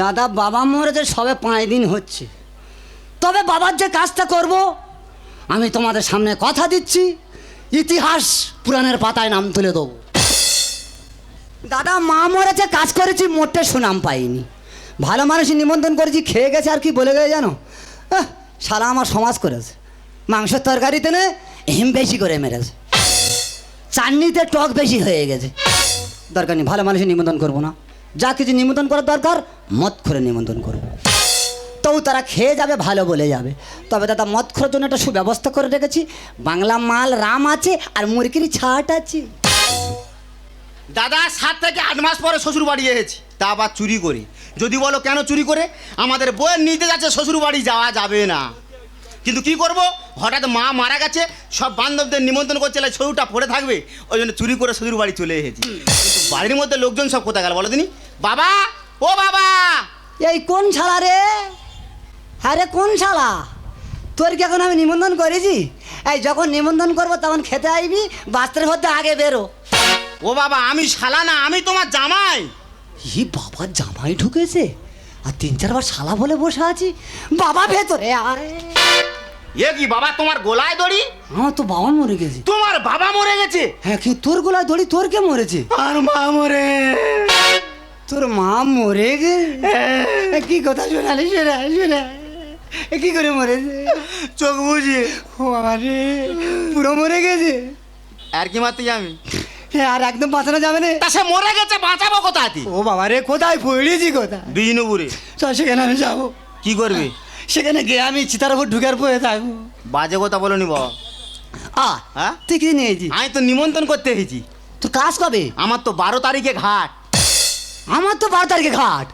দাদা বাবা মরেছে সবে পাঁচ দিন হচ্ছে। তবে বাবার যে কাজটা করব, আমি তোমাদের সামনে কথা দিচ্ছি, ইতিহাস পুরাণের পাতায় নাম তুলে দেবো। দাদা মা মরেছে কাজ করেছি, মোটে সুনাম পাইনি। ভালো মানুষই নিমন্ত্রণ করেছি, খেয়ে গেছে আর কি বলে গেছে জানো? শালা আমার সমাজ করেছে। মাংসের তরকারিতে নে, হিম বেশি করে মেরেছে। চাটনিতে টক বেশি হয়ে গেছে। দরকার নেই, ভালো মানুষের নিমন্ত্রণ করব না। যা কিছু নিমন্ত্রণ করার দরকার, মদ করে নিমন্ত্রণ করব। তবু তারা খেয়ে যাবে, ভালো বলে যাবে। তবে দাদা, মদ খোরার জন্য একটা সুব্যবস্থা করে রেখেছি। বাংলা মাল রাম আছে আর মুরগির ছাট আছে। দাদা, সাত থেকে আট মাস পরে শ্বশুর বাড়ি এসেছি। তা আবার চুরি করে। যদি বলো কেন চুরি করে? আমাদের বইয়ের নিতে যাচ্ছে শ্বশুর বাড়ি যাওয়া যাবে না। কিন্তু কি করব? হঠাৎ মা মারা গেছে, সব বান্ধবদের নিমন্ত্রণ করছে ছবিটা পড়ে থাকবে। ওই জন্য চুরি করে শ্বশুর বাড়ি চলে এসেছি। বাড়ির মধ্যে লোকজন সব কোথায় গেল বলো দিনি? বাবা ও বাবা! এই কোন শালা রে? আরে কোন শালা? তোর কি এখন আমি নিমন্ত্রণ করেছি? এই যখন নিমন্ত্রণ করব তখন খেতে আইবি বাস্তের মধ্যে আগে বেরো। ও বাবা আমি শালা না আমি তোমার জামাই। ই বাবা জামাই ঢুকেছে? আর তিন চারবার শালা বলে বসে আছি। বাবা ভেতরে আয় এ কি বাবা তোমার গোলায় দড়ি? আমার তো বাবা মরে গেছে। তোমার বাবা মরে গেছে? হ্যাঁ কি তোর গোলায় দড়ি তোর কে মরেছে? আর মা মরে। তোর মা মরে গে এ, কি কথা শোনালি শোনা শোনা। এ, কি করে মরেছে? চোখ বুঝিয়ে ও রে পুরো মরে গেছে। আর কি মারতে আমি হ্যাঁ আর একদম বাঁচানো যাবে না। তা সে মরে গেছে বাঁচাবো কোথাতে ও বাবা রে কোথায় পড়েছি কোথায়? বিজনুপুরে চল সেখানে আমি যাব। কি করবে? সেখানে গিয়ে আমি চিতার উপর ঢুকার পরে থাকব বাজে কথা বলনি বাবা আ হ্যাঁ? তুই কি নিয়েছি আমি তো নিমন্ত্রণ করতে এসেছি। তোর কাজ কবে? আমার তো বারো তারিখে ঘাট। আমার তো বারো তারিখে ঘাট।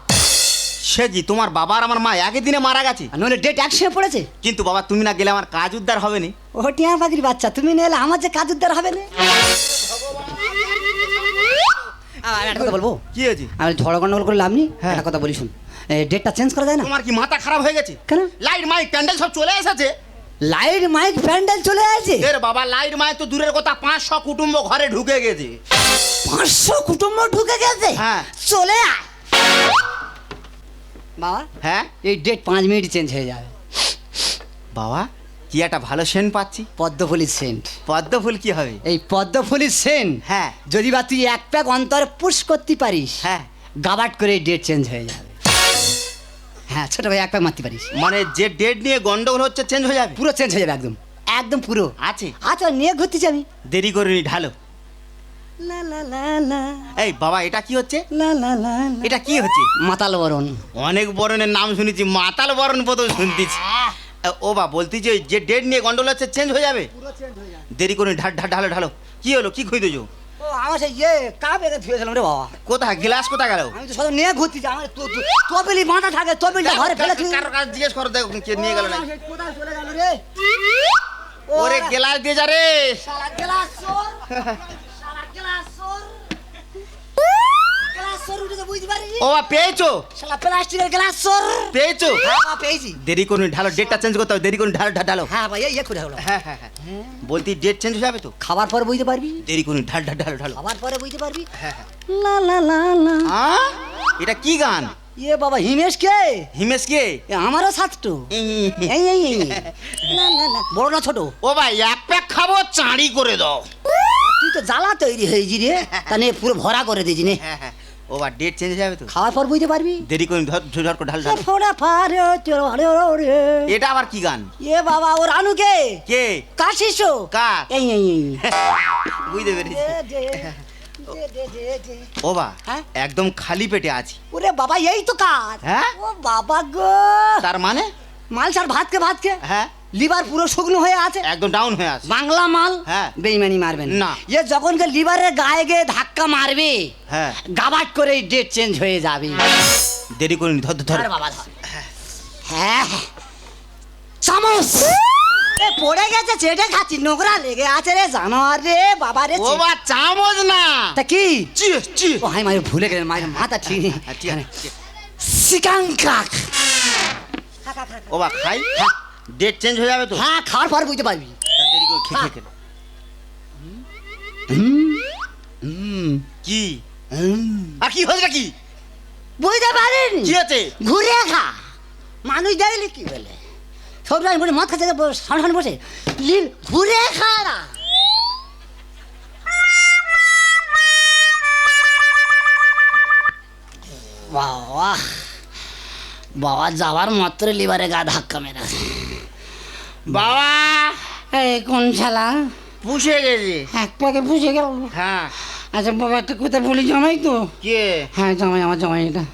সে জি তোমার বাবা আর আমার মা একই দিনে মারা গেছে। আর নইলে ডেট একসঙ্গে পড়েছে? কিন্তু বাবা তুমি না গেলে আমার কাজ উদ্ধার হবে নি। ও টিয়া পাখির বাচ্চা তুমি নিলে আমার যে কাজ উদ্ধার হবে না। আ, আমি একটা কথা বলব? কি হয়েছে? আমি ঝড় গন্ডগোল করে লাভ নেই? হ্যাঁ। একটা কথা বলি শুন। ডেটটা চেঞ্জ করা যায় না? তোমার কি মাথা খারাপ হয়ে গেছে? কেন? লাইট মাইক প্যান্ডেল সব চলে এসেছে। লাইট মাইক প্যান্ডেল চলে আছে এর বাবা লাইট মাইক তো দূরের কথা পাঁচশো কুটুম্ব ঘরে ঢুকে গেছে। পাঁচশো কুটুম্ব ঢুকে গেছে? হ্যাঁ। চলে আয়। বাবা হ্যাঁ? এই ডেট পাঁচ মিনিট চেঞ্জ হয়ে যাবে। বাবা কি একটা ভালো সেন্ট পাচ্ছি। পদ্মফুলির সেন্ট পদ্ম ফুল কি হবে? এই পদ্মফুলির সেন্ট হ্যাঁ। যদি বা তুই এক প্যাক অন্তরে পুশ করতে পারিস হ্যাঁ। গাবাট করে ডেট চেঞ্জ হয়ে যাবে। হ্যাঁ ছোট ভাই এক প্যাক মারতে পারিস। মানে যে ডেট নিয়ে গন্ডগোল হচ্ছে চেঞ্জ হয়ে যাবে? পুরো চেঞ্জ হয়ে যাবে একদম। একদম পুরো। আছে। আচ্ছা নিয়ে ঘুরতেছি আমি। দেরি করিনি ঢালো। লা লা লা লা। এই বাবা এটা কি হচ্ছে? লা লা লা। এটা কি হচ্ছে? মাতাল বরণ। অনেক বরণের নাম শুনেছি মাতাল বরণ প্রথম শুনতেছি। ও বা বলতি যে যে ডেট নিয়ে গন্ডগোল হচ্ছে চেঞ্জ হয়ে যাবে? দেরি করে ঢাল ঢাল ঢালো ঢালো। কি হলো কি খুঁজে ও আমার সেই ইয়ে কাপ এগে ধুয়েছিলাম রে বাবা। কোথায়? গ্লাস কোথায় গেল? আমি তো সব নিয়ে ঘুরতেছি আমার তো তবেলি মাথা থাকে তবেলিটা ঘরে ফেলে তুই কারও কাছে জিজ্ঞেস করো দেখো কে নিয়ে গেল না কোথায় চলে গেল রে? ওরে গ্লাস দিয়ে যা রে। শালা গ্লাস চোর শালা গ্লাস চোর গ্লাস চোর উঠে তো বুঝতে পারিস ও পেয়েছ? শালা প্লাস্টিকের গ্লাস চোর পেয়েছ? হ্যাঁ পেয়েছি। দেরি করুন ঢালো ডেটটা চেঞ্জ করতে হবে দেরি করুন ঢালো ঢাল। হ্যাঁ ভাই এই করে হলো। হ্যাঁ হ্যাঁ হ্যাঁ। বলতি ডেট চেঞ্জ হয়ে যাবে তো? খাবার পরে বুঝতে পারবি? দেরি করুন ঢাল ঢাল ঢালো ঢালো। খাবার পরে বুঝতে পারবি? হ্যাঁ হ্যাঁ। লা লা লা লা। এটা কি গান? ইয়ে বাবা হিমেশ কে? হিমেশ কে? আমারও সাতটো এই এই এই। না না না বড় না ছোট? ও ভাই এক প্যাক খাব চাঁড়ি করে দাও। তুই তো জ্বালা তৈরি হয়েছি রে। তা পুরো ভরা করে দিয়েছি নে। হ্যাঁ হ্যাঁ। ও বা ডেট চেঞ্জ হয়ে যাবে তো? খাওয়ার পর বুঝতে পারবি? দেরি করুন ধর ধর ধর ঢাল ঢাল। ফোড়া ফারে এটা আবার কি গান? এ বাবা ও রানু কে? কে? কার? এই এই এই। বুঝতে পেরেছি। ও বা হ্যাঁ? একদম খালি পেটে আছি। ওরে বাবা এই তো কাজ। হ্যাঁ? ও বাবা গো। তার মানে? মাল ছাড় ভাতকে ভাতকে হ্যাঁ? লিভার পুরো শুকনো হয়ে আছে। একদম ডাউন হয়ে আছে। বাংলা মাল? হ্যাঁ। বেইমানি মারবেন। না। এ যখন কে লিভারের গায়ে গিয়ে ধাক্কা মারবে হ্যাঁ। গাবাট করে ডেট চেঞ্জ হয়ে যাবে। দেরি করুন ধর ধর, আরে বাবা ধর। হ্যাঁ। চামচ! এ পড়ে গেছে চেটে খাচ্ছি। নোংরা লেগে আছে রে জানোয়ার রে বাবা রে ও বা চামচ না। তা কি? চি চি। ও হাই মাই ভুলে গেলেন মায়ের মাথা ঠিক নেই। হ্যাঁ, আছে। সিকাঙ্কাক ও বা খাই। ডেট চেঞ্জ হয়ে যাবে তো? হ্যাঁ খাওয়ার পর বুঝতে পারবি। দেরি করে খেয়ে খেয়ে হুম হুম। কি? হুম। আর কি হয়েছে কি বুঝতে পারেনি। কি আছে ঘুরে খা। মানুষ দেখলে কি বলে? সব বলে মদ খাচ্ছে সামনে সামনে বসে। লিল ঘুরে খা না। বাবা বাবা যাওয়ার মাত্র লিভারে গা ধাক্কা মেরেছে। বাবা! এই কোন শালা? পুষে গেছে। এক পাকে পুষে গেল। হ্যাঁ। আচ্ছা বাবা একটা কথা বলি জামাই তো? কে? হ্যাঁ জামাই আমার জামাই এটা।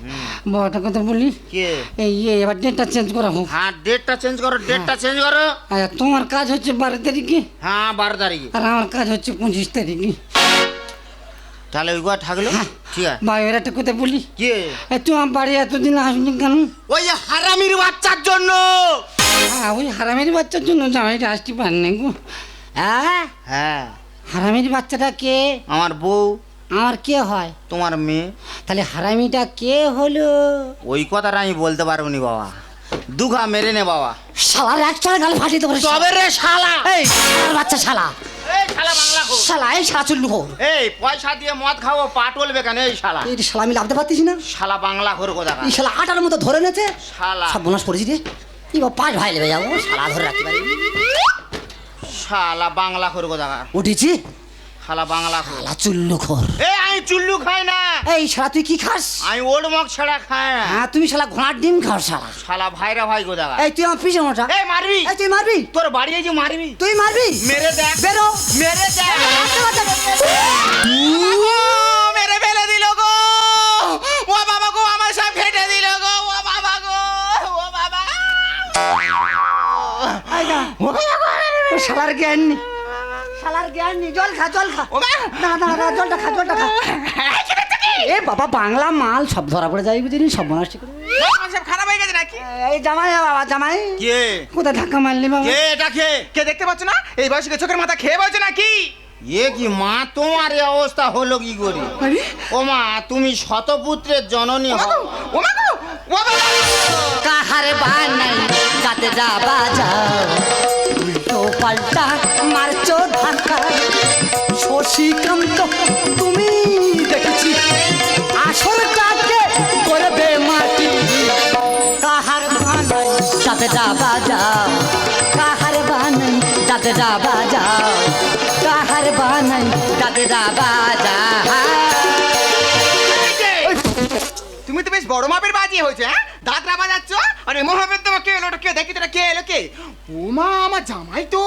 বাবাটা কথা বলি। কে? এই ইয়ে এবার ডেটটা চেঞ্জ করা হোক। হ্যাঁ ডেটটা চেঞ্জ করো ডেটটা চেঞ্জ করো। আচ্ছা তোমার কাজ হচ্ছে বারো তারিখে? হ্যাঁ বারো তারিখে। আর আমার কাজ হচ্ছে পঁচিশ তারিখে। তাহলে ওইগুলো থাকল? হ্যাঁ। ঠিক আছে। ভাই এবার একটা কথা বলি। কে? এই তোমার বাড়ি এতদিন আসুনি কেন? ওই হারামির বাচ্চার জন্য! হ্যাঁ ওই হারামের বাচ্চার জন্য জামাইটা আসতে পারেনি গো। হ্যাঁ? হ্যাঁ। হারামের বাচ্চাটা কে? আমার বউ। আমার কে হয়? তোমার মেয়ে। তাহলে হারামিটা কে হলো? ওই কথাটা আমি বলতে পারব নি বাবা। দুঘা মেরে নে বাবা। শালার একটা গাল ফাটিয়ে দেবো। তবে রে শালা। এই শালার বাচ্চা শালা। এই শালা বাংলা খো শালা এই শালা চুল্লু খো এই পয়সা দিয়ে মদ খাব পা টলবে কেন এই শালা? এই শালা আমি লাভতে পারতেছি না। শালা বাংলা ঘোর কোথা এই শালা আটার মতো ধরে নেছে শালা। সব বোনাস করেছি রে। পাঁচ ভাই লেবে যাব শালা ধরে রাখতে পারি শালা বাংলা ঘোর কোথা উঠেছি? শালা বাংলা খোর। শালা চুল্লু খোর। এই আমি চুল্লু খাই না। এই শালা তুই কি খাস? আমি ওর মগ ছাড়া খাই না। হ্যাঁ তুমি শালা ঘোড়ার ডিম খাও শালা। শালা ভাইরা ভাই গো কোথা এই তুই আমার পিছনে ওঠা। এই মারবি। এই তুই মারবি? তোর বাড়ি এই যে মারবি। তুই মারবি? মেরে দেখ। বেরো। মেরে দেখ। শালার জ্ঞান নেই শালার জ্ঞান নেই জল খা জল খা। না না না জলটা খা জলটা খা। এ বাবা বাংলা মাল সব ধরা পড়ে যাই বুঝিনি সব মনে করে। সব খারাপ হয়ে গেছে নাকি? এই জামাই বাবা জামাই। কে? কোথায় ধাক্কা মারলি বাবা? কে এটা কে? কে দেখতে পাচ্ছ না? এই বয়সে চোখের মাথা খেয়ে বলছে নাকি? এ কি মা তোমার এই অবস্থা হলো কি করি? ও মা তুমি শতপুত্রের জননী হও! কাহারে বানাই যাতে যা বাজাও উল্টো পাল্টা মারছো ধাক্কা। শশীকান্ত তুমি দেখেছি আসলটাকে করবে মাটি। কাহার বানাই যাতে যা বাজাও কাহার বানাই যাতে যা বাজাও যাতে যা বাজাও তুমি তো বেশ বড় মাপের বাজি হয়েছে হ্যাঁ? দাঁত রাবা যাচ্ছ আরে মহাবেদ তোমার কে এলো? কে? দেখি তোটা কে এলো কে? ও মা আমার জামাই তো।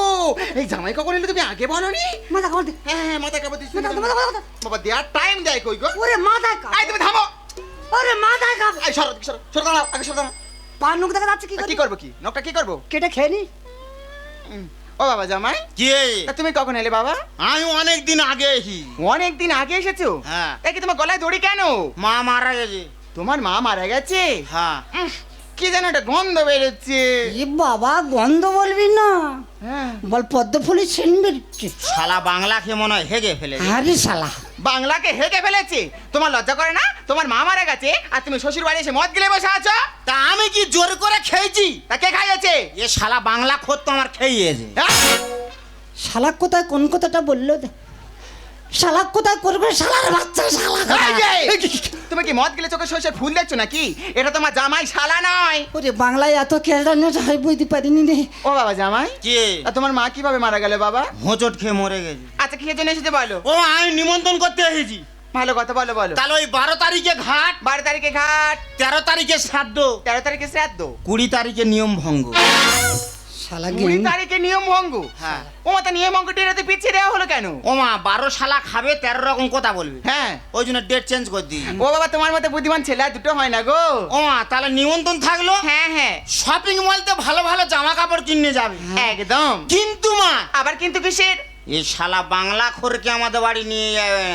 এই জামাই কখন এলো তুমি আগে বলো নি মাথা কামড় দে। হ্যাঁ হ্যাঁ মাথা কাপড় মাথা মাথা মাথা বাবা দেওয়ার টাইম দেয় কই গো? ওরে মাথায় কাপ আই তুমি থামো। ওরে মাথায় কাপ এই সরো সরো সরো দাঁড়াও আগে সরো দাঁড়াও। পান নুক দেখা যাচ্ছে কি কি করব কি? নখটা কি করব? কেটে খেয়ে নি? ও বাবা জামাই কে? তা তুমি কখন এলে বাবা? আমি অনেক দিন আগে এসি অনেক দিন আগে এসেছ? হ্যাঁ। তাই কি তোমার গলায় দড়ি কেন? মা মারা গেছে। তোমার মা মারা গেছে? হ্যাঁ। কি যেন একটা গন্ধ বেরোচ্ছে। এ বাবা গন্ধ বলবি না। হ্যাঁ। বল পদ্ম ফুলের সেন বেরোচ্ছে। শালা বাংলা খেয়ে মনে হয় হেগে ফেলে আরে শালা। বাংলাকে হেগে ফেলেছে? তোমার লজ্জা করে না? তোমার মা মারা গেছে আর তুমি শ্বশুর বাড়ি এসে মদ গিলে বসে আছো? তা আমি কি জোর করে খেয়েছি? তা কে খাইয়েছে? এ শালা বাংলা খোদ তো আমার খেয়েছে? শালা কোথায় কোন কথাটা বলল? দে শালা কোথায় করবে? শালার বাচ্চা শালা এই যে, তুমি কি মদ গিলে চোখে সরষের ফুল দেখছ নাকি? এটা তোমার জামাই শালা নয়। ওরে বাংলায় এত কেড়া নেশা হয় বুঝতে পারিনি রে। ও বাবা জামাই? কে? আর তোমার মা কীভাবে মারা গেল বাবা? হোঁচট খেয়ে মরে গেছে। আচ্ছা কি জন্য এসেছে বলো? ও আমি নিমন্ত্রণ করতে এসেছি। ভালো কথা বলো বলো। তাহলে ওই বারো তারিখে ঘাট বারো তারিখে ঘাট। তেরো তারিখে শ্রাদ্ধ। তেরো তারিখে শ্রাদ্ধ? কুড়ি তারিখে নিয়ম ভঙ্গ। শালা কুড়ি তারিখে নিয়ম ভঙ্গ? হ্যাঁ। ও মাতা নিয়ম ভঙ্গ টেরাতে পিছিয়ে দেওয়া হলো কেন? ও মা বারো শালা খাবে তেরো রকম কথা বলবে। হ্যাঁ। ওই জন্য ডেট চেঞ্জ করে দিই। ও বাবা তোমার মতো বুদ্ধিমান ছেলে আর দুটো হয় না গো। ও মা তাহলে নিমন্ত্রণ থাকল? হ্যাঁ হ্যাঁ। শপিং মলতে ভালো ভালো জামা কাপড় কিনে যাবে। একদম। কিন্তু মা আবার কিন্তু কিসের? এই শালা বাংলা খোরকে আমাদের বাড়ি নিয়ে যাবে।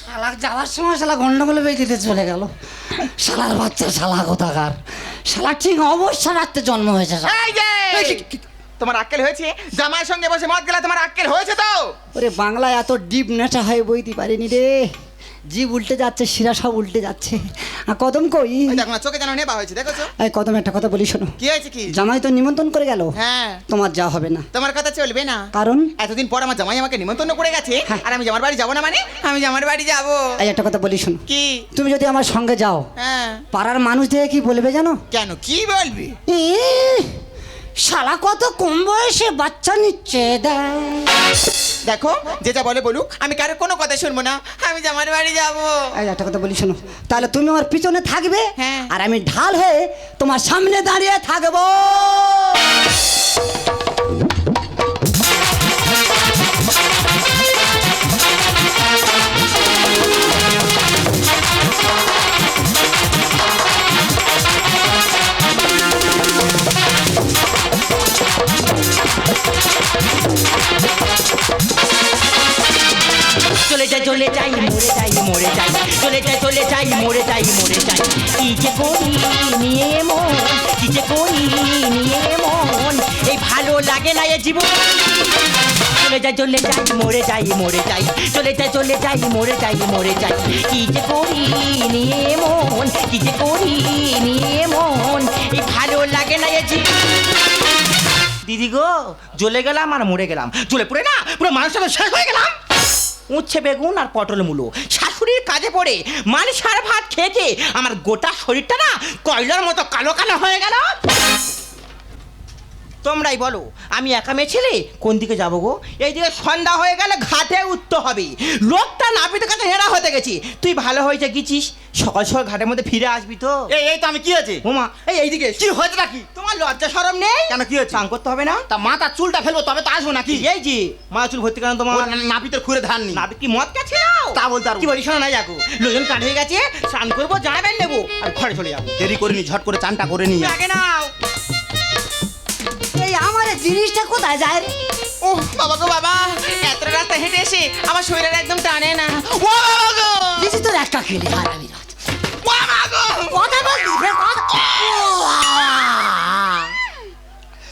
শালা যাওয়ার সময় শালা গন্ডগোলে বেঁচে চলে গেল। শালার বাচ্চা শালা কোথাকার শালা ঠিক অবশ্য রাত্রে জন্ম হয়েছে শালা। এই যে! তোমার আক্কেল হয়েছে জামাইয়ের সঙ্গে বসে মদ গেলে তোমার আক্কেল হয়েছে তো ওরে বাংলায় এত ডিপ নেশা হয় বইতে পারিনি রে জিভ উল্টে যাচ্ছে শিরা সব উল্টে যাচ্ছে। আর কদম কই? ওই দেখো না চোখে যেন নেবা হয়েছে দেখেছ? এই কদম একটা কথা বলি শোনো। কি হয়েছে কি? জামাই তো নিমন্ত্রণ করে গেল। হ্যাঁ। তোমার যা হবে না। তোমার কথা চলবে না। কারণ? এতদিন পর আমার জামাই আমাকে নিমন্ত্রণ করে গেছে হ্যাঁ। আর আমি জামার বাড়ি যাব না মানে? আমি জামার বাড়ি যাব। এই একটা কথা বলি শোনো। কি? তুমি যদি আমার সঙ্গে যাও হ্যাঁ। পাড়ার মানুষ দেখে কি বলবে জানো? কেন? কি বলবি? শালা কত কম বয়সে বাচ্চা নিচ্ছে দেখ। দেখো যে যা বলে বলুক আমি কারও কোনো কথা শুনব না। আমি জামার বাড়ি যাব। এই একটা কথা বলি শোনো। তাহলে তুমি আমার পিছনে থাকবে হ্যাঁ। আর আমি ঢাল হয়ে তোমার সামনে দাঁড়িয়ে থাকব। চলে যাই চলে যাই, মরে যাই মরে যাই। চলে যাই চলে যাই, মরে যাই মরে যাই। কি যে করি নিয়ে মন, কি যে করি নিয়ে মন। এই ভালো লাগে না এ জীবন। চলে যাই চলে যাই, মরে যাই মরে যাই। চলে যাই চলে যাই, মরে যাই মরে যাই। কি যে করি নিয়ে মন, কি যে করি নিয়ে মন। এই ভালো লাগে না এ জীবন। দিদি গো, জ্বলে গেলাম আর মরে গেলাম। জ্বলে পড়ে না, পুরো মানুষটা শেষ হয়ে গেলাম। উচ্ছে বেগুন আর পটল মূলো, শাশুড়ির কাজে পড়ে মানুষ আর ভাত খেয়ে খেয়ে আমার গোটা শরীরটা না কয়লার মতো কালো কালো হয়ে গেল। তোমরাই বলো আমি একা মেয়ে ছেলে? কোন দিকে যাব গো? এইদিকে সন্ধ্যা হয়ে গেলে ঘাটে উঠতে হবে। লোকটা নাপিতের কাছে হেরা হতে গেছি। তুই ভালো হয়েছে গেছিস? সকাল সকাল ঘাটের মধ্যে ফিরে আসবি তো। এই এই তো আমি কি হয়েছে? ওমা এই এইদিকে। কি হয়েছে নাকি? তোমার লজ্জা সরম নেই? কেন কি হয়েছে? চান করতে হবে না? তা মাথা চুলটা ফেলব তবে তো আসব নাকি? এই যে মা চুল ভর্তি কেন তোমার। নাপিতের খুঁড়ে ধান নি নাবিক কি মদ গেছে তা বলতে পারব কি বলি শোনো না যাকো লোকজন কাঠ হয়ে গেছে স্নান করব জানাবেন নেব আর ঘরে চলে যাব। দেরি করিনি ঝট করে চানটা করে নিয়ে আগে নাও। এই আমার জিনিসটা কোথায় যায়? রে ও বাবা গো বাবা। এত রাস্তা হেঁটে এসে আমার শরীরের একদম টানে না। ও বাবা গো। দিছি তোর একটা খেলে হারামি রাজ। ও বাবা গো। কথা বলবি? রে, কথা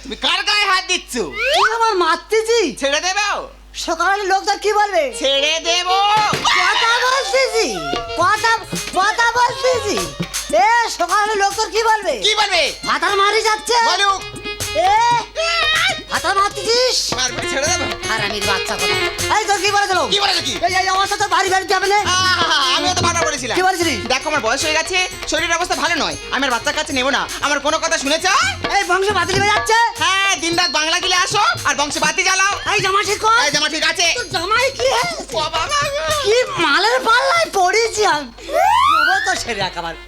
তুমি কার গায়ে হাত দিচ্ছ? তুই আমার মারতেছি ছেড়ে দেবে সকালে লোকজন কি বলবে? ছেড়ে দেবো। কথা বলতেছি। কথা কথা বলতেছি। এ সকালে লোকজন কি বলবে? কি বলবে? হাতার মারি যাচ্ছে। বলুক। এ মারতেছিস মারবে ছেড়ে দেবো হারামির বাচ্চা কথা এই তোর কি বলেছিল কি বলেছে কি এই এই অবস্থা তো বাড়ি বাড়ি যাবে না আহা, তো বারবার বলেছিলাম কি বলেছিলি? দেখো আমার বয়স হয়ে গেছে শরীরের অবস্থা ভালো নয় আমি আর বাচ্চার কাছে নেব না আমার কোনো কথা শুনেছ এই বংশ বাতিল হয়ে যাচ্ছে হ্যাঁ দিন রাত বাংলা গিলে আসো আর বংশে বাতি জ্বালাও এই জামা ঠিক কর এই জামা ঠিক আছে তোর জামাই কি? ও বাবা কি মালের পাল্লায় পড়েছি আমি তো সেরে একেবারে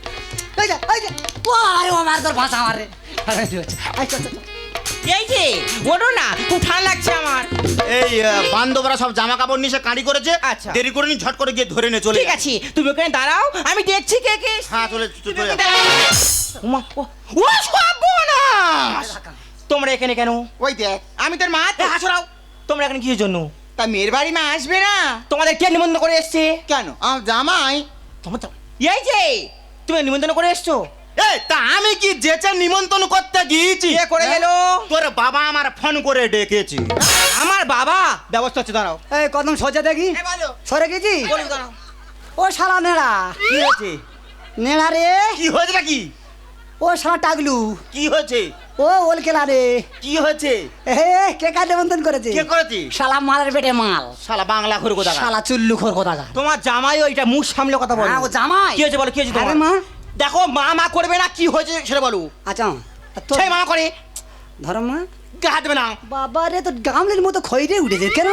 এই যে এই যে ও আরে ও তোর ভাষা আমার রে এই চল, চল, চল। এই যে ওঠো না খুব ঠান্ডা লাগছে আমার। এই বান্ধবরা সব জামা কাপড় নিয়ে এসে কাঁড়ি করেছে। আচ্ছা। দেরি করে নি ঝট করে গিয়ে ধরে নিয়ে চলে ঠিক আছে তুমি ওখানে দাঁড়াও আমি দেখছি কে কে হ্যাঁ চলে। ওমা, ও সর্বনাশ! তোমরা এখানে কেন? ওই দেখ আমি তোর মা হাসরাও তোমরা এখানে কিসের জন্য? তা মেয়ের বাড়ি মা আসবে না। তোমাদের কে নিমন্ত্রণ করে এসছে? কেন? আমার জামাই। তোমার এই যে তুমি নিমন্ত্রণ করে এসছো? এই তা আমি কি যেচে নিমন্ত্রণ করতে গিয়েছি? কে করে গেল? তোর বাবা আমার ফোন করে ডেকেছে। আমার বাবা? ব্যবস্থা হচ্ছে দাঁড়াও। এই কদম সোজা দেখি। সরে গেছি? ও শালা নেড়া। কি হয়েছে? নেড়া রে। কি হয়েছে নাকি? ও শালা টাগলু। কি হয়েছে? ও ওল কেলা রে। কি হয়েছে? এ কে কার নিমন্ত্রণ করেছে? কে করেছে? শালা মালের পেটে মাল। শালা বাংলা ঘুরে কোথা শালা চুল্লু খোর কোথাকা তোমার জামাই ওইটা মুখ সামলে কথা বলো। হ্যাঁ, ও জামাই? কি হয়েছে বলো কি হয়েছে তোমার? মা। দেখো মা মা করবে না কি হয়েছে সেটা বলো। আচ্ছা সেই মা করে। ধরো মা। গা দেবে না। বাবা রে তোর গামলির মতো খইরে উঠেছে। কেন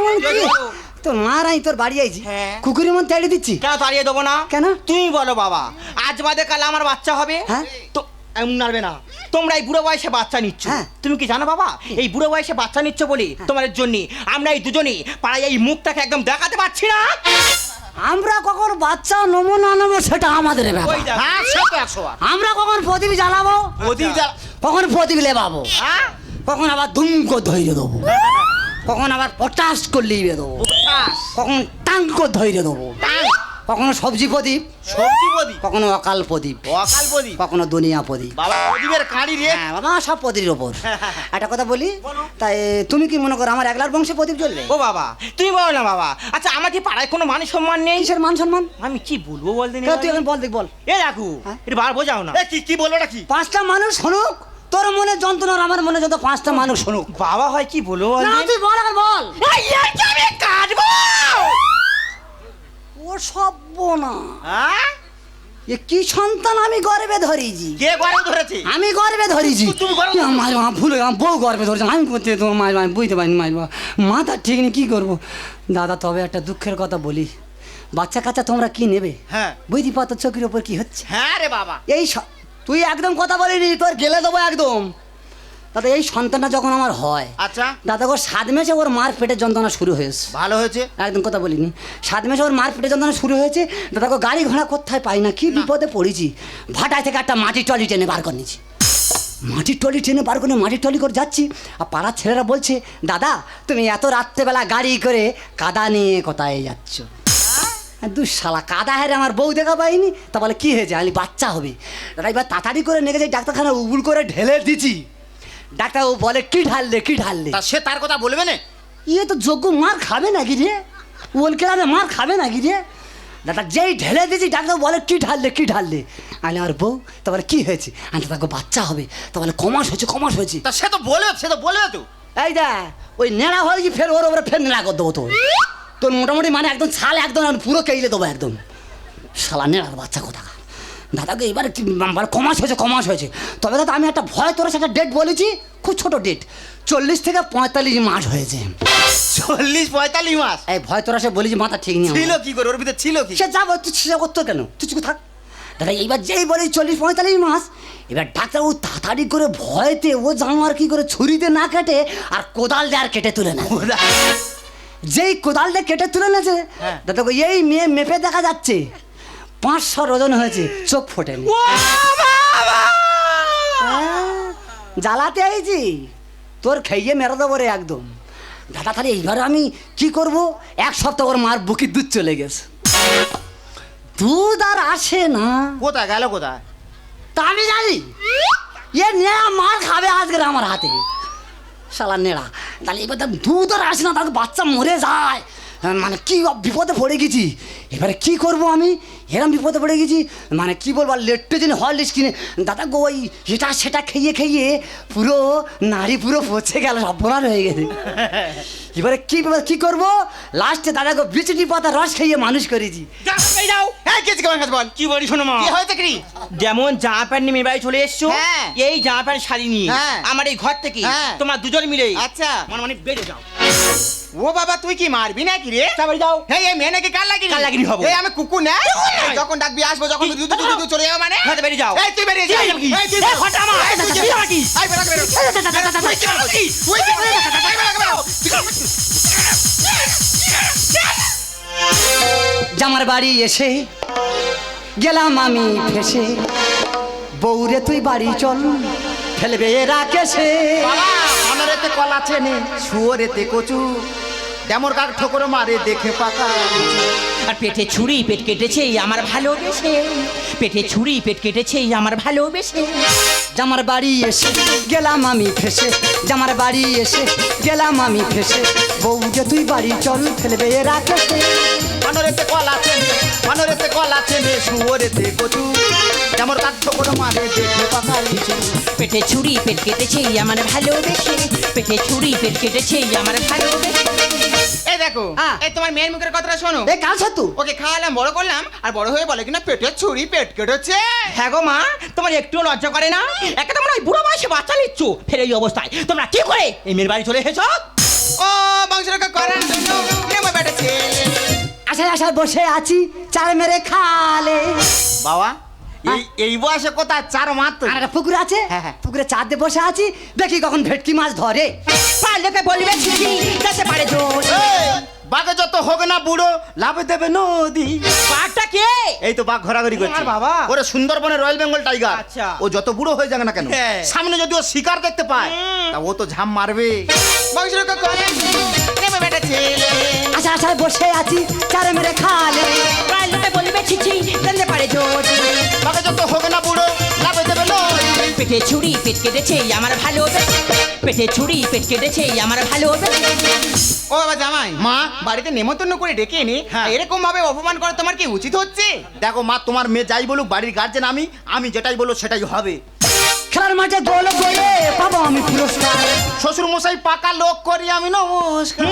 তোর মা রাই তোর বাড়ি আইছি। হ্যাঁ। কুকুরের মন তেড়ে দিচ্ছি। কেন তাড়িয়ে দেবো না? কেন? তুমি বলো বাবা আজ বাদে কাল আমার বাচ্চা হবে। হ্যাঁ। তো এমন নাড়বে না। তোমরা এই বুড়ো বয়সে বাচ্চা নিচ্ছ। হ্যাঁ। তুমি কি জানো বাবা? এই বুড়ো বয়সে বাচ্চা নিচ্ছ বলি তোমাদের জন্য। আমরা এই দুজনেই পাড়ায় এই মুখটাকে একদম দেখাতে পারছি না। আমরা কখন বাচ্চা নমুন না নমো সেটা আমাদের ব্যাপার। হ্যাঁ আমরা কখন প্রদীপ জ্বালাবো? প্রদীপ কখন প্রদীপ লেবাবো? হ্যাঁ? কখন আবার দুমকো ধৈর্য দেবো কখন আবার পটাশ করলে দেবো হ্যাঁ, কখন টাঙ্ক ধৈর্য দেবো। কখনো সবজি প্রদীপ সবজি প্রদীপ? কখনো অকাল প্রদীপ অকাল প্রদীপ? কখনো দুনিয়া প্রদীপ। বাবা প্রদীপের কাঁড়ি রে। হ্যাঁ বাবা সব প্রদীপের ওপর। একটা কথা বলি তাই তুমি কি মনে করো আমার একলার বংশে প্রদীপ জ্বলবে? ও বাবা তুমি বলো না বাবা। আচ্ছা আমার কি পাড়ায় কোনো মান সম্মান নেই? কিসের মান সম্মান? আমি কি বলব বল কেউ তুই এখন বল দেখ বল। এ রাখু হ্যাঁ? এটা বার বোঝাও না। কি কি বলব কি? পাঁচটা মানুষ শুনুক তোর মনে যন্ত্রণা আর আমার মনে যত পাঁচটা মানুষ শুনুক বাবা হয় কি বলব না তুই বল আর বল। আমি কাটবো ও হ্যাঁ? এ কি সন্তান আমি গর্বে ধরেছি? কে গরম ধরেছে? আমি গর্বে ধরেছি। তুমি গর্বে মা ভুলে বউ গর্বে ধরেছে। আমি করতে তোমার বুঝতে পারিনি মা। মাথা ঠিক নেই কী করব? দাদা তবে একটা দুঃখের কথা বলি। বাচ্চা কাচ্চা তোমরা কি নেবে? হ্যাঁ। বুঝতে পাতো চোখের ওপর কি হচ্ছে? হ্যাঁ রে বাবা। এই তুই একদম কথা বলিনি তোর গেলে দেবো একদম। দাদা এই সন্তানটা যখন আমার হয় আচ্ছা। দাদা ওর সাত মাসে ওর মার পেটের যন্ত্রণা শুরু হয়েছে। ভালো হয়েছে? একদম কথা বলিনি। সাত মাসে ওর মার পেটে যন্ত্রণা শুরু হয়েছে দাদাকে গাড়ি ঘোড়া কোথায় পাই না? কি বিপদে পড়েছি। ভাটায় থেকে একটা মাটির টলি টেনে বার করে নিয়েছি। মাটির টলি টেনে বার করে মাটির টলি করে যাচ্ছি আর পাড়ার ছেলেরা বলছে দাদা তুমি এত রাত্রেবেলা গাড়ি করে কাদা নিয়ে কোথায় যাচ্ছ? দুঃশালা কাদা হেরে আমার বউ দেখা পাইনি। তা বলে কী হয়েছে? আমি বাচ্চা হবে। দাদা এবার তাড়াতাড়ি করে নেগে যাই ডাক্তারখানা উবুল করে ঢেলে দিছি ডাক্তার ও বলে কি ঢাললে কি ঢাললে? তা সে তার কথা বলবে না? ইয়ে তো যোগ্য মার খাবে নাকি রে? ওল কেরামে মার খাবে নাকি রে? দাদা যেই ঢেলে দিয়েছি ডাক্তার বলে কি ঢাললে কি ঢাললে? আমি আমার বউ তারপরে কি হয়েছে? আমি তাকে বাচ্চা হবে তা বলে কমাস হয়েছে কমাস হয়েছে। তা সে তো বলবে সে তো বলবে তো। এই দা ওই নেড়া হয়েছি ফের ওর ওপরে ফের নেড়া করে দেবো তোর তোর মোটামুটি মানে একদম ছাল একদম পুরো কেইলে দেবো একদম। শালা নেড়ার বাচ্চা কোথা দাদাকে এবার কি মানে কমাস হয়েছে কমাস হয়েছে। তবে দাদা আমি একটা ভয় তোর একটা ডেট বলেছি খুব ছোট ডেট চল্লিশ থেকে পঁয়তাল্লিশ মাস হয়েছে। চল্লিশ পঁয়তাল্লিশ মাস? এই ভয় তোরা সে বলেছি মাথা ঠিক নেই। ছিল কি করে? ওর ভিতরে ছিল কি? সে যাব তুই সে করতো কেন? তুই চুপ থাক। দাদা এইবার যেই বলি চল্লিশ পঁয়তাল্লিশ মাস এবার ডাক্তার ও তাড়াতাড়ি করে ভয়তে ও জামার কি করে ছুরিতে না কেটে আর কোদাল দিয়ে আর কেটে তুলে নেয়। যেই কোদাল দিয়ে কেটে তুলে নেছে হ্যাঁ। দাদা এই মেয়ে মেপে দেখা যাচ্ছে। পাঁচশো ওজন হয়েছে চোখ ফোটেনি। হ্যাঁ, জ্বালাতে আইছি। তোর খেয়ে মেরে দেবো রে একদম। দাদা তাহলে এইবার আমি কি করব? এক সপ্তাহ ওর মার বুকি দুধ চলে গেছে। দুধ আর আসে না। কোথায় গেল কোথায়? তা আমি জানি। এ নেড়া মার খাবে আজকে আমার হাতে। শালা নেড়া তাহলে এবার দুধ আর আসে না তাকে বাচ্চা মরে যায়। মানে কি বিপদে পড়ে গেছি? এবারে কি করব আমি? এরম বিপদে পড়ে গেছি। মানে কি বলব লেট্টোজেন হরলিক্স কিনে দাদা গো ওই এটা সেটা খেয়ে খেয়ে পুরো নারী পুরো পচে গেল অপরাধ হয়ে গেছে। এবারে কি কি করব? লাস্টে দাদা গো বিচুটি পাতা রস খেয়ে মানুষ করেছি। কি যেমন জামা প্যান্ট নিয়ে বাড়ি চলে এসছো হ্যাঁ। এই জামা প্যান্ট শাড়ি নিয়ে। হ্যাঁ। আমার এই ঘর থেকে হ্যাঁ। তোমার দুজন মিলে আচ্ছা। মানে মানে বেড়ে যাও। ও বাবা তুই কি মারবি নাকি রে সবাই যাও এই এই মেয়ে নাকি কার লাগি কার লাগি হব? এই আমি কুকুর না। যখন ডাকবি আসব যখন? দুধ দুধ দুধ চলে যাও মানে ঘরে বেরিয়ে যাও এই তুই বেরিয়ে কি যা হয়েছে কি? এই তুই এই ঘরটা আমার। এই তুই কি যা। আমার কি? এই বেরো বেরো তুই কি বেরো তুই কি জামার বাড়ি এসে গেলাম আমি ফেসে বউরে তুই বাড়ি চল ফেলবে অনরেতে কলা চেনে শুয়োরেতে কচু ডেমর কাক ঠোকর মারে দেখে পাকা। আর পেটে ছুরি পেট কেটেছে আমার ভালোবেসে। পেটে ছুরি পেট কেটেছে আমার ভালোবেসে। জামার বাড়ি এসে গেলাম আমি ফেসে। জামার বাড়ি এসে গেলাম আমি ফেসে। বউ যে তুই বাড়ি চল ফেলবে কেসে অনরেতে কলা চেনে অনরেতে কলা চেনে শুয়োরেতে কচু। ডেমর কাক ঠোকর মারে দেখে পাকা। পেটে ছুরি পেট কেটেছে আমার ভালোবেসে। পেটে ছুরি পেট কেটেছে আমার ভালোবেসে। দেখো। হ্যাঁ। এই তোমার মেয়ের মুখের কথাটা শোনো। এ কাল সাতু ওকে খাওয়ালাম বড় করলাম আর বড় হয়ে বলে কিনা পেটের ছুরি পেট কেটেছে। হ্যাঁ গো মা তোমার একটু লজ্জা করে না? একে তোমরা ওই বুড়ো বয়সে বাচ্চা নিচ্ছ। ফেলে এই অবস্থায়। তোমরা কি করে এই মেয়ের বাড়ি চলে এসেছ? ও মাংস রাখা করার জন্য বেটা ছেলে আশায় আশায় বসে আছি চার মেরে খালে। বাবা এই এই বয়সে কোথায় চার মাত্র আর একটা পুকুর আছে? হ্যাঁ, হ্যাঁ। পুকুরে বসে আছি দেখি কখন ভেটকি মাছ ধরে। পারলেকে বলবে ছিটি যাতে পারে জোর। বাঘে যত হোক না বুড়ো লাভে দেবে নদী। পাটটা কে? এই তো বাঘ ঘোরাঘুরি করছে। বাবা। ওরে সুন্দরবনের রয়্যাল বেঙ্গল টাইগার। আচ্ছা। ও যত বুড়ো হয়ে যাবে না কেন হ্যাঁ। সামনে যদি ও শিকার দেখতে পায় তা ও তো ঝাম মারবে। বেটা ছেলে। আশা আশায় বসে আছি চার মেরে খালে। পারলেকে পেটে ছুরি পেট কেটেছে আমার ভালো পেটে ছুরি পেট কেটেছে আমার ভালো ও বাবা জামাই মা। বাড়িতে নেমন্তন্ন করে ডেকে এনে হ্যাঁ। এরকম ভাবে অপমান করা তোমার কি উচিত হচ্ছে দেখো মা তোমার মেয়ে যাই বলুক বাড়ির গার্জেন আমি আমি যেটাই বলো সেটাই হবে খেলার মাঠে গোল গোলে পাবো আমি পুরস্কার। শ্বশুর মশাই পাকা লোক করি আমি নমস্কার।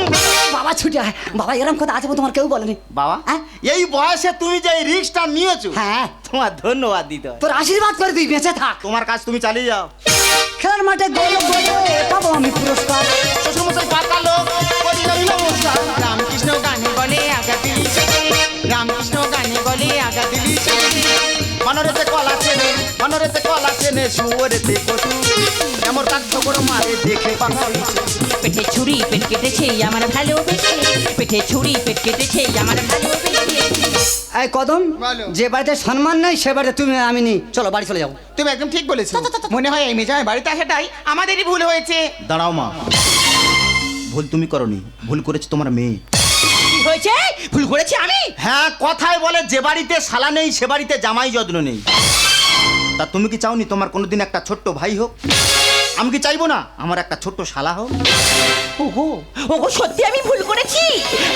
বাবা ছুটি আয়। বাবা এরম কথা আছে বলে তোমার কেউ বলেনি। বাবা হ্যাঁ? এই বয়সে তুমি যে এই রিস্কটা নিয়েছো হ্যাঁ। তোমার ধন্যবাদ দিতে হয় তোর আশীর্বাদ করে তুই বেঁচে থাক। তোমার কাজ তুমি চালিয়ে যাও। খেলার মাঠে গোল গোলে পাবো আমি পুরস্কার। শ্বশুর মশাই পাকা লোক করি আমি নমস্কার। রামকৃষ্ণ চেনে শুয়োরেতে এমন করে মারে দেখে পেটে ছুরি পেট কেটেছে আমার ভালো পেটে ছুরি পেট কেটেছে আমার ভালো এই কদম যে বাড়িতে সম্মান নেই সে বাড়িতে তুমি আমি নেই। চলো বাড়ি চলে যাব তুমি একদম ঠিক বলেছ। মনে হয় এই মেজায় বাড়িতে আসাটাই আমাদেরই ভুল হয়েছে। দাঁড়াও মা। ভুল তুমি করনি। ভুল করেছে তোমার মেয়ে। হয়েছে? ভুল করেছি আমি? হ্যাঁ কথায় বলে যে বাড়িতে শালা নেই সে বাড়িতে জামাই যত্ন নেই। তা তুমি কি চাওনি তোমার কোনোদিন একটা ছোট্ট ভাই হোক? আমি কি চাইব না? আমার একটা ছোট্ট শালা হোক। ওগো ওগো সত্যি আমি ভুল করেছি।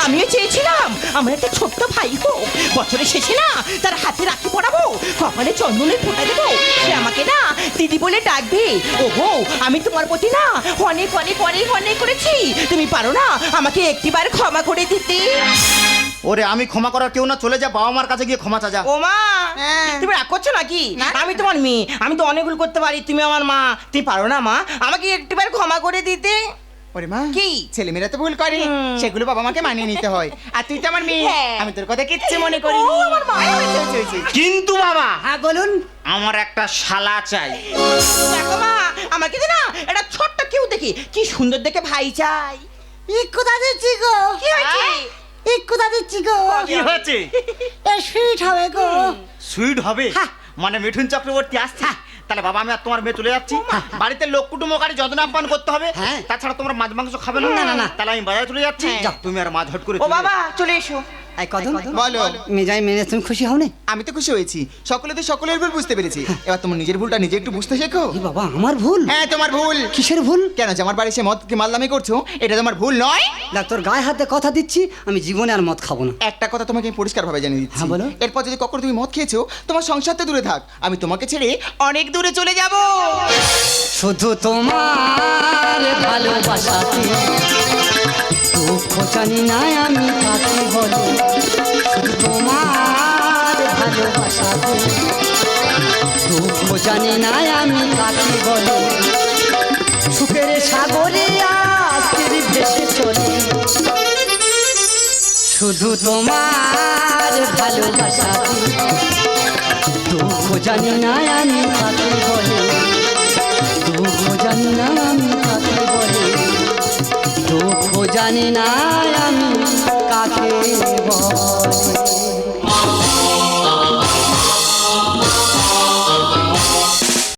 আমিও চেয়েছিলাম আমার একটা ছোট্ট ভাই হোক। বছরের শেষে না তার হাতে রাখি পরাবো, কপালে চন্দনের ফোঁটা দেবো। সে আমাকে না দিদি বলে ডাকবে। ওগো আমি তোমার প্রতি না অনেক অনেক অনেক অনেক করেছি। তুমি পারো না আমাকে একটিবার ক্ষমা করে দিতে। ওরে আমি ক্ষমা করার কেউ না চলে যা বাবা মার কাছে গিয়ে ক্ষমা চাজা। ও মা হ্যাঁ। তুমি রাগ করছ নাকি? না। আমি তোমার মেয়ে আমি তো অনেক ভুল করতে পারি তুমি আমার মা তুমি পারো না মা। আমাকে একটিবার ক্ষমা করে দিতে। ওরে মা কি? ছেলেমেয়েরা তো ভুল করে। সেগুলো বাবা মাকে মানিয়ে নিতে হয়। আর তুই তো আমার মেয়ে। হ্যাঁ। আমি তোর কথা কিচ্ছু মনে করি আমার। কিন্তু বাবা হ্যাঁ বলুন। আমার একটা শালা চাই। দেখো মা আমাকে যে না এটা ছোট্ট কেউ দেখি। কি সুন্দর দেখে ভাই চাই। ইকুদা দিচ্ছি গো? কি হয়েছে? ইকুদা দিচ্ছি গো কি হয়েছে? এ সুইট হবে গো। সুইট হবে? হ্যাঁ। মানে মিঠুন চক্রবর্তী আসছে। তাহলে বাবা আমি আর তোমার মেয়ে চলে যাচ্ছি। বাড়িতে লোক কুটুম্ব কারি যত্ন পান করতে হবে। হ্যাঁ। তাছাড়া তোমার মাছ মাংস খাবে না। না, না। তাহলে আমি বাজারে চলে যাচ্ছি। হ্যাঁ। তুমি আর মাছ হট করে ও বাবা চলে এসো। এই কদম বলো। মেজাই মেনে তুমি খুশি হও নি আমি তো খুশি হয়েছি। সকলে তো সকলের ভুল বুঝতে পেরেছি। এবার তোমার নিজের ভুলটা নিজে একটু বুঝতে শেখো। এ বাবা আমার ভুল? হ্যাঁ তোমার ভুল। কিসের ভুল? কেন যে আমার বাড়ি সে মদ কি মালদামি করছ? এটা তোমার ভুল নয়। দেখ তোর গায়ে হাতে কথা দিচ্ছি আমি জীবনে আর মদ খাব না। একটা কথা তোমাকে আমি পরিষ্কার ভাবে জানিয়ে দিচ্ছি। হ্যাঁ, বলো। এরপর যদি কখনো তুমি মদ খেয়েছো তোমার সংসার তো দূরে থাক। আমি তোমাকে ছেড়ে অনেক দূরে চলে যাব। শুধু তোমার ভালোবাসাতে দুঃখ জানি না আমি কাকে বলো। তোমার ভালোবাসাতে দুঃখ জানি না আমি কাকে বলো। সুখের সাগরে আস্তির ভেসে চলে। শুধু তোমার ভালোবাসাতে দুঃখ জানি না আমি কাকে বলে। দুঃখ জানি না আমি দুঃখ জানি না আমি কাকে বলে?